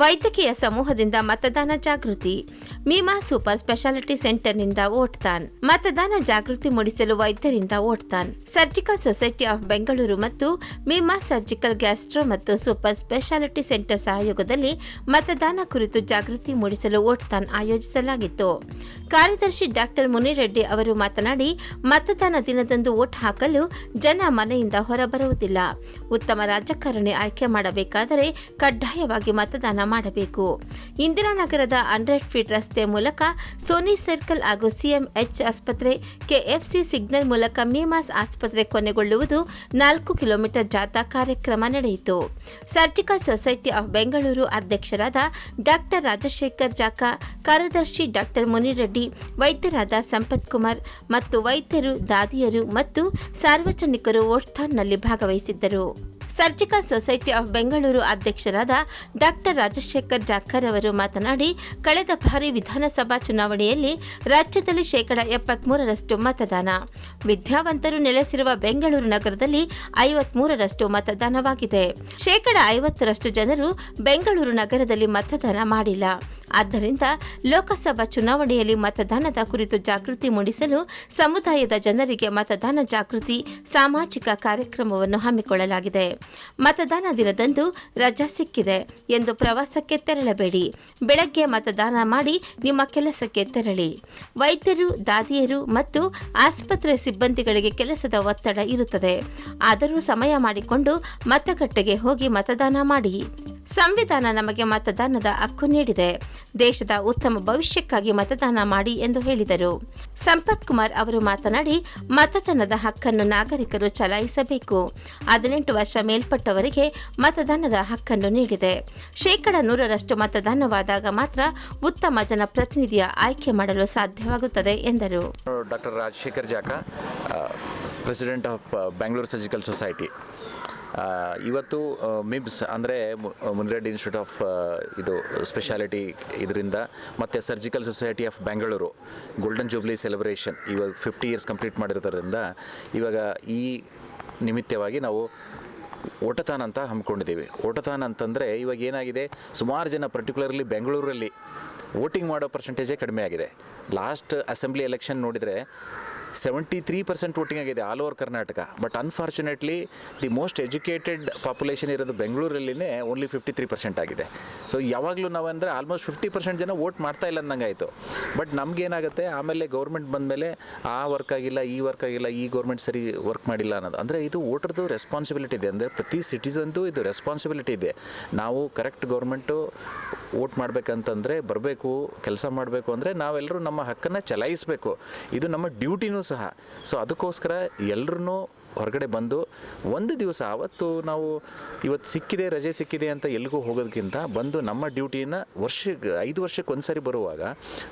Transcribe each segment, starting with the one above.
ವೈದ್ಯಕೀಯ ಸಮೂಹದಿಂದ ಮತದಾನ ಜಾಗೃತಿ. ಮೀಮಾ ಸೂಪರ್ ಸ್ಪೆಷಾಲಿಟಿ ಸೆಂಟರ್ನಿಂದ ಓಟ್ತಾನ್ ಮತದಾನ ಜಾಗೃತಿ ಮೂಡಿಸಲು ವೈದ್ಯರಿಂದ ಓಟ್ತಾನ್ ಸರ್ಜಿಕಲ್ ಸೊಸೈಟಿ ಆಫ್ ಬೆಂಗಳೂರು ಮತ್ತು ಮೀಮಾ ಸರ್ಜಿಕಲ್ ಗ್ಯಾಸ್ಟ್ರೋ ಮತ್ತು ಸೂಪರ್ ಸ್ಪೆಷಾಲಿಟಿ ಸೆಂಟರ್ ಸಹಯೋಗದಲ್ಲಿ ಮತದಾನ ಕುರಿತು ಜಾಗೃತಿ ಮೂಡಿಸಲು ಓಟ್ತಾನ್ ಆಯೋಜಿಸಲಾಗಿತ್ತು. ಕಾರ್ಯದರ್ಶಿ ಡಾಕ್ಟರ್ ಮುನಿರೆಡ್ಡಿ ಅವರು ಮಾತನಾಡಿ, ಮತದಾನ ದಿನದಂದು ಓಟ್ ಹಾಕಲು ಜನ ಮನೆಯಿಂದ ಹೊರಬರುವುದಿಲ್ಲ. ಉತ್ತಮ ರಾಜಕಾರಣಿ ಆಯ್ಕೆ ಮಾಡಬೇಕಾದರೆ ಕಡ್ಡಾಯವಾಗಿ ಮತದಾನ ಮಾಡಬೇಕು. ಇಂದಿರಾನಗರದ ಹಂಡ್ರೆಡ್ ಫೀಟ್ ರಸ್ತೆ ಮೂಲಕ ಸೋನಿ ಸರ್ಕಲ್ ಹಾಗೂ ಸಿಎಂಎಚ್ ಆಸ್ಪತ್ರೆ, ಕೆಎಫ್ಸಿ ಸಿಗ್ನಲ್ ಮೂಲಕ ಮೀಮಾಸ್ ಆಸ್ಪತ್ರೆ ಕೊನೆಗೊಳ್ಳುವುದು ನಾಲ್ಕು ಕಿಲೋಮೀಟರ್ ಜಾಥಾ ಕಾರ್ಯಕ್ರಮ ನಡೆಯಿತು. ಸರ್ಜಿಕಲ್ ಸೊಸೈಟಿ ಆಫ್ ಬೆಂಗಳೂರು ಅಧ್ಯಕ್ಷರಾದ ಡಾಕ್ಟರ್ ರಾಜಶೇಖರ್ ಜಾಕ, ಕಾರ್ಯದರ್ಶಿ ಡಾಕ್ಟರ್ ಮುನಿರೆಡ್ಡಿ, ವೈದ್ಯರಾದ ಸಂಪತ್ ಕುಮಾರ್ ಮತ್ತು ವೈದ್ಯರು, ದಾದಿಯರು ಮತ್ತು ಸಾರ್ವಜನಿಕರು ವೋಟ್ಥಾನ್ನಲ್ಲಿ ಭಾಗವಹಿಸಿದ್ದರು. ಸರ್ಜಿಕಲ್ ಸೊಸೈಟಿ ಆಫ್ ಬೆಂಗಳೂರು ಅಧ್ಯಕ್ಷರಾದ ಡಾಕ್ಟರ್ ರಾಜಶೇಖರ್ ಜಾಖರ್ ಅವರು ಮಾತನಾಡಿ, ಕಳೆದ ಬಾರಿ ವಿಧಾನಸಭಾ ಚುನಾವಣೆಯಲ್ಲಿ ರಾಜ್ಯದಲ್ಲಿ ಶೇಕಡ ಎಪ್ಪತ್ಮೂರರಷ್ಟು ಮತದಾನ. ವಿದ್ಯಾವಂತರು ನೆಲೆಸಿರುವ ಬೆಂಗಳೂರು ನಗರದಲ್ಲಿ ಐವತ್ಮೂರರಷ್ಟು ಮತದಾನವಾಗಿದೆ. ಶೇಕಡ ಐವತ್ತರಷ್ಟು ಜನರು ಬೆಂಗಳೂರು ನಗರದಲ್ಲಿ ಮತದಾನ ಮಾಡಿಲ್ಲ. ಆದ್ದರಿಂದ ಲೋಕಸಭಾ ಚುನಾವಣೆಯಲ್ಲಿ ಮತದಾನದ ಕುರಿತು ಜಾಗೃತಿ ಮೂಡಿಸಲು ಸಮುದಾಯದ ಜನರಿಗೆ ಮತದಾನ ಜಾಗೃತಿ, ಸಾಮಾಜಿಕ ಕಾರ್ಯಕ್ರಮವನ್ನು ಹಮ್ಮಿಕೊಳ್ಳಲಾಗಿದೆ. ಮತದಾನ ದಿನದಂದು ರಜಾ ಸಿಕ್ಕಿದೆ ಎಂದು ಪ್ರವಾಸಕ್ಕೆ ತೆರಳಬೇಡಿ. ಬೆಳಗ್ಗೆ ಮತದಾನ ಮಾಡಿ ನಿಮ್ಮ ಕೆಲಸಕ್ಕೆ ತೆರಳಿ. ವೈದ್ಯರು, ದಾದಿಯರು ಮತ್ತು ಆಸ್ಪತ್ರೆ ಸಿಬ್ಬಂದಿಗಳಿಗೆ ಕೆಲಸದ ಒತ್ತಡ ಇರುತ್ತದೆ. ಆದರೂ ಸಮಯ ಮಾಡಿಕೊಂಡು ಮತಗಟ್ಟೆಗೆ ಹೋಗಿ ಮತದಾನ ಮಾಡಿ. ಸಂವಿಧಾನ ನಮಗೆ ಮತದಾನದ ಹಕ್ಕು ನೀಡಿದೆ. ದೇಶದ ಉತ್ತಮ ಭವಿಷ್ಯಕ್ಕಾಗಿ ಮತದಾನ ಮಾಡಿ ಎಂದು ಹೇಳಿದರು. ಸಂಪತ್ ಕುಮಾರ್ ಅವರು ಮಾತನಾಡಿ, ಮತದಾನದ ಹಕ್ಕನ್ನು ನಾಗರಿಕರು ಚಲಾಯಿಸಬೇಕು. ಹದಿನೆಂಟು ವರ್ಷ ಮೇಲ್ಪಟ್ಟವರಿಗೆ ಮತದಾನದ ಹಕ್ಕನ್ನು ನೀಡಿದೆ. ಶೇಕಡ ನೂರರಷ್ಟು ಮತದಾನವಾದಾಗ ಮಾತ್ರ ಉತ್ತಮ ಜನಪ್ರತಿನಿಧಿಯ ಆಯ್ಕೆ ಮಾಡಲು ಸಾಧ್ಯವಾಗುತ್ತದೆ ಎಂದರು. Doctor Rajashekhar ಜಾಕ president of Bengaluru surgical society ಇವತ್ತು ಮಿಬ್ಸ್ ಅಂದರೆ ಮುನಿರೆಡ್ಡಿ ಇನ್ಸ್ಟಿಟ್ಯೂಟ್ ಆಫ್ ಇದು ಸ್ಪೆಷಾಲಿಟಿ ಇದರಿಂದ ಮತ್ತು surgical society of Bengaluru golden jubilee celebration ಇವಾಗ ಫಿಫ್ಟಿ ಇಯರ್ಸ್ ಕಂಪ್ಲೀಟ್ ಮಾಡಿರೋದ್ರಿಂದ ಇವಾಗ ಈ ನಿಮಿತ್ತವಾಗಿ ನಾವು ಓಟತಾನ್ ಅಂತ ಹಮ್ಮಿಕೊಂಡಿದ್ದೀವಿ. ಓಟತಾನ್ ಅಂತಂದರೆ ಇವಾಗ ಏನಾಗಿದೆ, ಸುಮಾರು ಜನ ಪರ್ಟಿಕ್ಯುಲರ್ಲಿ ಬೆಂಗಳೂರಲ್ಲಿ ವೋಟಿಂಗ್ ಮಾಡೋ ಪರ್ಸೆಂಟೇಜೇ ಕಡಿಮೆ ಆಗಿದೆ. ಲಾಸ್ಟ್ ಅಸೆಂಬ್ಲಿ ಎಲೆಕ್ಷನ್ ನೋಡಿದರೆ ಸೆವೆಂಟಿ ತ್ರೀ ಪರ್ಸೆಂಟ್ ವೋಟಿಂಗ್ ಆಗಿದೆ all over Karnataka but unfortunately the most educated population ಇರೋದು ಬೆಂಗಳೂರಲ್ಲಿನೇ ಓನ್ಲಿ ಫಿಫ್ಟಿ ತ್ರೀ ಪರ್ಸೆಂಟ್ ಆಗಿದೆ. ಸೊ ಯಾವಾಗಲೂ ನಾವು ಆಲ್ಮೋಸ್ಟ್ ಫಿಫ್ಟಿ ಪರ್ಸೆಂಟ್ ಜನ ವೋಟ್ ಮಾಡ್ತಾ ಇಲ್ಲ ಅಂದಂಗಾಯಿತು ಬಟ್ ನಮಗೇನಾಗುತ್ತೆ ಆಮೇಲೆ ಗೌರ್ಮೆಂಟ್ ಬಂದಮೇಲೆ ಆ ವರ್ಕ್ ಆಗಿಲ್ಲ, ಈ ವರ್ಕ್ ಆಗಿಲ್ಲ, ಈ ಗೌರ್ಮೆಂಟ್ ಸರಿ ವರ್ಕ್ ಮಾಡಿಲ್ಲ ಅನ್ನೋದು. ಅಂದರೆ ಇದು ವೋಟರ್ದು ರೆಸ್ಪಾನ್ಸಿಬಿಲಿಟಿ ಇದೆ. ಅಂದರೆ ಪ್ರತಿ ಸಿಟಿಸನ್ದು ಇದು ರೆಸ್ಪಾನ್ಸಿಬಿಲಿಟಿ ಇದೆ. ನಾವು ಕರೆಕ್ಟ್ ಗೌರ್ಮೆಂಟು ವೋಟ್ ಮಾಡಬೇಕಂತಂದರೆ ಬರಬೇಕು, ಕೆಲಸ ಮಾಡಬೇಕು ಅಂದರೆ ನಾವೆಲ್ಲರೂ ನಮ್ಮ ಹಕ್ಕನ್ನು ಚಲಾಯಿಸಬೇಕು. ಇದು ನಮ್ಮ ಡ್ಯೂಟಿನೂ ಸಹ. ಸೊ ಅದಕ್ಕೋಸ್ಕರ ಎಲ್ಲರೂ ಹೊರಗಡೆ ಬಂದು ಒಂದು ದಿವಸ ಅವತ್ತು ನಾವು ಇವತ್ತು ಸಿಕ್ಕಿದೆ ರಜೆ ಸಿಕ್ಕಿದೆ ಅಂತ ಎಲ್ಲಿಗೂ ಹೋಗೋದಕ್ಕಿಂತ ಬಂದು ನಮ್ಮ ಡ್ಯೂಟಿನ ವರ್ಷಕ್ಕೆ ಐದು ವರ್ಷಕ್ಕೆ ಒಂದು ಸಾರಿ ಬರುವಾಗ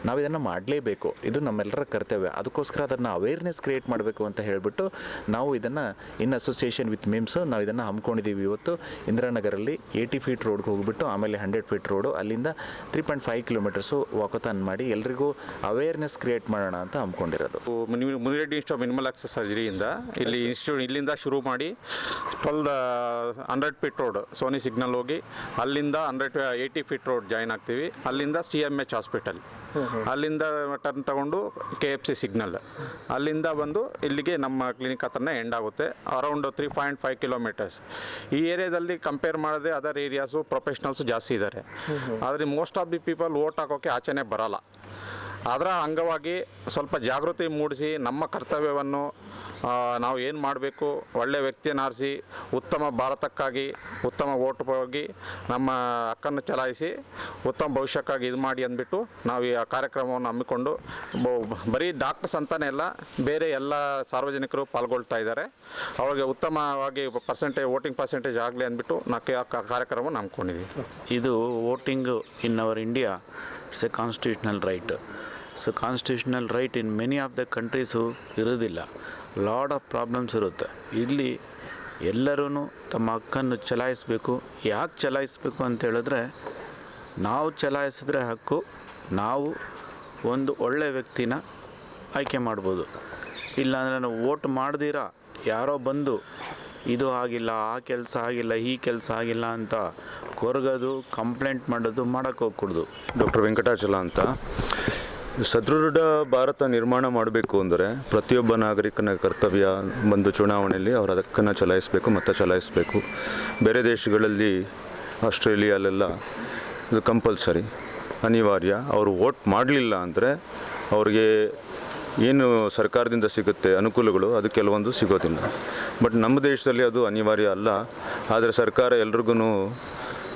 ನಾವು ಇದನ್ನು ಮಾಡಲೇಬೇಕು. ಇದು ನಮ್ಮೆಲ್ಲರ ಕರ್ತವ್ಯ. ಅದಕ್ಕೋಸ್ಕರ ಅದನ್ನು ಅವೇರ್ನೆಸ್ ಕ್ರಿಯೇಟ್ ಮಾಡಬೇಕು ಅಂತ ಹೇಳಿಬಿಟ್ಟು ನಾವು ಇದನ್ನು ಇನ್ ಅಸೋಸಿಯೇಷನ್ ವಿತ್ ಮಿಮ್ಸ್ ನಾವು ಇದನ್ನು ಹಮ್ಮಿಕೊಂಡಿದ್ದೀವಿ ಇವತ್ತು. ಇಂದಿರಾನಗರಲ್ಲಿ ಏಯ್ಟಿ ಫೀಟ್ ರೋಡ್ಗೆ ಹೋಗಿಬಿಟ್ಟು ಆಮೇಲೆ ಹಂಡ್ರೆಡ್ ಫೀಟ್ ರೋಡು ಅಲ್ಲಿಂದ three point five kilometres walkathon ಮಾಡಿ ಎಲ್ರಿಗೂ ಅವೇರ್ನೆಸ್ ಕ್ರಿಯೇಟ್ ಮಾಡೋಣ ಅಂತ ಹಮ್ಮಿಕೊಂಡಿರೋದು Muni- Munireddy institute minimal access ಸರ್ಜರಿಯಿಂದ ಇಲ್ಲಿ ಇಲ್ಲಿಂದ ಶುರು ಮಾಡಿ twelve hundred feet road Sony signal ಹೋಗಿ ಅಲ್ಲಿಂದ hundred eighty feet road join ಆಗ್ತೀವಿ. ಅಲ್ಲಿಂದ ಸಿ ಎಂ ಎಚ್ ಹಾಸ್ಪಿಟಲ್ ಅಲ್ಲಿಂದ ಟರ್ನ್ ತಗೊಂಡು ಕೆ ಎಫ್ ಸಿ ಸಿಗ್ನಲ್ ಅಲ್ಲಿಂದ ಬಂದು ಇಲ್ಲಿಗೆ ನಮ್ಮ ಕ್ಲಿನಿಕ್ ಹತ್ರನೇ ಎಂಡ್ ಆಗುತ್ತೆ around three point five kilometres ಈ ಏರಿಯಾದಲ್ಲಿ ಕಂಪೇರ್ ಮಾಡಿದ್ರೆ ಅದರ್ ಏರಿಯಾಸು ಪ್ರೊಫೆಷ್ನಲ್ಸು ಜಾಸ್ತಿ ಇದ್ದಾರೆ ಆದರೆ most of the people vote ಹಾಕೋಕ್ಕೆ ಆಚೆನೇ ಬರಲ್ಲ. ಅದರ ಅಂಗವಾಗಿ ಸ್ವಲ್ಪ ಜಾಗೃತಿ ಮೂಡಿಸಿ ನಮ್ಮ ಕರ್ತವ್ಯವನ್ನು ನಾವು ಏನು ಮಾಡಬೇಕು ಒಳ್ಳೆಯ ವ್ಯಕ್ತಿಯನ್ನು ಆರಿಸಿ, ಉತ್ತಮ ಭಾರತಕ್ಕಾಗಿ, ಉತ್ತಮ ಓಟ್ ಹೋಗಿ ನಮ್ಮ ಹಕ್ಕನ್ನು ಚಲಾಯಿಸಿ, ಉತ್ತಮ ಭವಿಷ್ಯಕ್ಕಾಗಿ ಇದು ಮಾಡಿ ಅಂದ್ಬಿಟ್ಟು ನಾವು ಈ ಕಾರ್ಯಕ್ರಮವನ್ನು ಹಮ್ಮಿಕೊಂಡು ಬರೀ ಡಾಕ್ಟರ್ಸ್ ಅಂತಲೇ ಅಲ್ಲ, ಬೇರೆ ಎಲ್ಲ ಸಾರ್ವಜನಿಕರು ಪಾಲ್ಗೊಳ್ತಾ ಇದ್ದಾರೆ. ಅವ್ರಿಗೆ ಉತ್ತಮವಾಗಿ ಪರ್ಸೆಂಟೇಜ್ ವೋಟಿಂಗ್ ಪರ್ಸೆಂಟೇಜ್ ಆಗಲಿ ಅಂದ್ಬಿಟ್ಟು ನಾವು ಕಾರ್ಯಕ್ರಮವನ್ನು ಹಮ್ಮಿಕೊಂಡಿದ್ದೀವಿ. ಇದು voting in our India it's a constitutional right so constitutional right in many of the countries ಇರೋದಿಲ್ಲ ಲಾಡ್ ಆಫ್ ಪ್ರಾಬ್ಲಮ್ಸ್ ಇರುತ್ತೆ. ಇಲ್ಲಿ ಎಲ್ಲರೂ ತಮ್ಮ ಹಕ್ಕನ್ನು ಚಲಾಯಿಸಬೇಕು. ಯಾಕೆ ಚಲಾಯಿಸಬೇಕು ಅಂತ ಹೇಳಿದ್ರೆ, ನಾವು ಚಲಾಯಿಸಿದ್ರೆ ಹಕ್ಕು, ನಾವು ಒಂದು ಒಳ್ಳೆಯ ವ್ಯಕ್ತಿನ ಆಯ್ಕೆ ಮಾಡ್ಬೋದು. ಇಲ್ಲಾಂದರೆ ನಾವು ವೋಟ್ ಮಾಡ್ದಿರ, ಯಾರೋ ಬಂದು ಇದು ಆಗಿಲ್ಲ, ಆ ಕೆಲಸ ಆಗಿಲ್ಲ, ಈ ಕೆಲಸ ಆಗಿಲ್ಲ ಅಂತ ಕೊರಗೋದು, ಕಂಪ್ಲೇಂಟ್ ಮಾಡೋದು ಮಾಡೋಕ್ಕೆ ಹೋಗ್ಕೊಡ್ದು. ಡಾಕ್ಟರ್ ವೆಂಕಟಾಚಲ ಅಂತ. ಸದೃಢ ಭಾರತ ನಿರ್ಮಾಣ ಮಾಡಬೇಕು ಅಂದರೆ ಪ್ರತಿಯೊಬ್ಬ ನಾಗರಿಕನ ಕರ್ತವ್ಯ ಬಂದು ಚುನಾವಣೆಯಲ್ಲಿ ಅವರು ಅದಕ್ಕನ್ನು ಚಲಾಯಿಸಬೇಕು ಮತ ಚಲಾಯಿಸಬೇಕು. ಬೇರೆ ದೇಶಗಳಲ್ಲಿ, ಆಸ್ಟ್ರೇಲಿಯಲ್ಲೆಲ್ಲ ಇದು ಕಂಪಲ್ಸರಿ, ಅನಿವಾರ್ಯ. ಅವರು ವೋಟ್ ಮಾಡಲಿಲ್ಲ ಅಂದರೆ ಅವ್ರಿಗೆ ಏನು ಸರ್ಕಾರದಿಂದ ಸಿಗುತ್ತೆ, ಅನುಕೂಲಗಳು ಅದು ಕೆಲವೊಂದು ಸಿಗೋದಿಲ್ಲ. ಬಟ್ ನಮ್ಮ ದೇಶದಲ್ಲಿ ಅದು ಅನಿವಾರ್ಯ ಅಲ್ಲ. ಆದರೆ ಸರ್ಕಾರ ಎಲ್ರಿಗೂ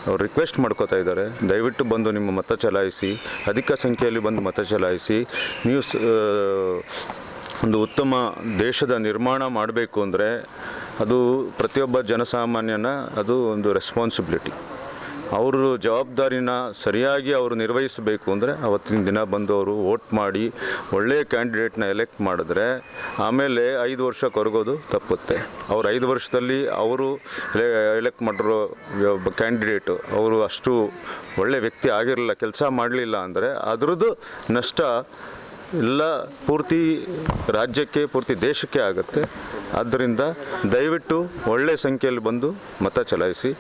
ಅವ್ರು ರಿಕ್ವೆಸ್ಟ್ ಮಾಡ್ಕೋತಾ ಇದ್ದಾರೆ. ದಯವಿಟ್ಟು ಬಂದು ನಿಮ್ಮ ಮತ ಚಲಾಯಿಸಿ, ಅಧಿಕ ಸಂಖ್ಯೆಯಲ್ಲಿ ಬಂದು ಮತ ಚಲಾಯಿಸಿ, ನೀವು ಒಂದು ಉತ್ತಮ ದೇಶದ ನಿರ್ಮಾಣ ಮಾಡಬೇಕು ಅಂದರೆ ಅದು ಪ್ರತಿಯೊಬ್ಬ ಜನಸಾಮಾನ್ಯನ ಅದು ಒಂದು ರೆಸ್ಪಾನ್ಸಿಬಿಲಿಟಿ ಅವರು ಜವಾಬ್ದಾರಿನ ಸರಿಯಾಗಿ ಅವರು ನಿರ್ವಹಿಸಬೇಕು ಅಂದರೆ ಅವತ್ತಿನ ದಿನ ಬಂದು ಅವರು ವೋಟ್ ಮಾಡಿ ಒಳ್ಳೆಯ ಕ್ಯಾಂಡಿಡೇಟ್ನ ಎಲೆಕ್ಟ್ ಮಾಡಿದ್ರೆ ಆಮೇಲೆ ಐದು ವರ್ಷ ಕೊರಗೋದು ತಪ್ಪುತ್ತೆ. ಅವ್ರು ಐದು ವರ್ಷದಲ್ಲಿ ಅವರು ಎಲೆಕ್ಟ್ ಮಾಡಿರೋ ಕ್ಯಾಂಡಿಡೇಟು ಅವರು ಅಷ್ಟು ಒಳ್ಳೆ ವ್ಯಕ್ತಿ ಆಗಿರಲಿಲ್ಲ, ಕೆಲಸ ಮಾಡಲಿಲ್ಲ ಅಂದರೆ ಅದರದ್ದು ನಷ್ಟ ಎಲ್ಲ ಪೂರ್ತಿ ರಾಜ್ಯಕ್ಕೆ, ಪೂರ್ತಿ ದೇಶಕ್ಕೆ ಆಗುತ್ತೆ. ಆದ್ದರಿಂದ ದಯವಿಟ್ಟು ಒಳ್ಳೆಯ ಸಂಖ್ಯೆಯಲ್ಲಿ ಬಂದು ಮತ ಚಲಾಯಿಸಿ.